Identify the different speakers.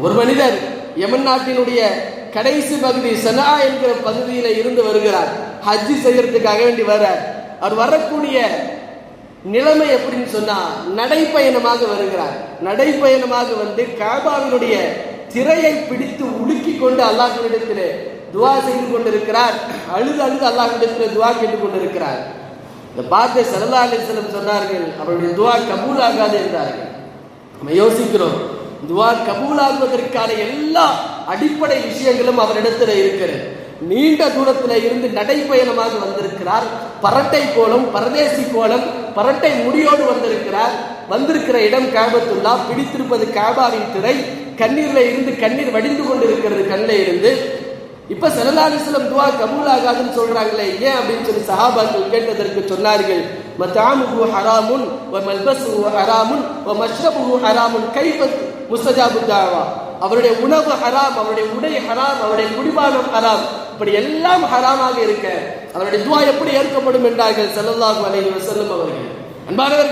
Speaker 1: ஒரு மனிதர் யமன் நாட்டினுடைய கடைசி பகுதி சனா என்கிற பகுதியில இருந்து வருகிறார். ஹஜ்ஜி செய்யறதுக்காக வேண்டி வர அவர் வரக்கூடிய நிலைமை எப்படின்னு சொன்னா நடைப்பயணமாக வருகிறார். நடைப்பயணமாக வந்து காபாவினுடைய திரையை பிடித்து உலுக்கி கொண்டு அல்லாஹ்விடத்திலே துவா செய்து கொண்டிருக்கிறார். அழுது அழுது அல்லாஹ்விடத்திலே துவா கேட்டுக் கொண்டிருக்கிறார். இந்த பார்த்து சல்லா அலிஸ்லம் சொன்னார்கள் அவருடைய துவா கபூல் ஆகாது என்றார்கள். நம்ம யோசிக்கிறோம் துவா கபூலாகுவதற்கான எல்லா அடிப்படை விஷயங்களும் அவரிடத்தில் இருக்கிறது. நீண்ட தூரத்தில் இருந்து நடைப்பயணமாக வந்திருக்கிறார். பரட்டை கோலம் பரதேசி கோலம் பரட்டை முடியோடு வந்திருக்கிறார். வந்திருக்கிற இடம் காபத்துள்ளா பிடித்திருப்பது காபாவின் திரை. கண்ணீர்ல இருந்து கண்ணீர் வடிந்து கொண்டிருக்கிறது கண்ணில் இருந்து. இப்ப சலலாலிஸ்லம் துவா கபூல் ஆகாதுன்னு சொல்றாங்களே ஏன் அப்படின்னு சொல்லி சஹாபாக்கள் கேட்டதற்கு சொன்னார்கள். மத்தாமுகு ஹராமுன் வ மல்பஸுஹு ஹராமுன் வ மஷ்ரபுஹு ஹராமுன் கைபத்து முஸ்தஜாபு தாவா அவருடைய உணவு ஹராம் அவருடைய உடை ஹராம் அவருடைய குடிபானம் ஹராம். இப்படி எல்லாம் ஹராமாக இருக்க அவருடைய துவா எப்படி ஏற்கப்படும் என்றார்கள்? ஸல்லல்லாஹு அலைஹி வஸல்லம் அவர்கள். அன்பானவர்கள்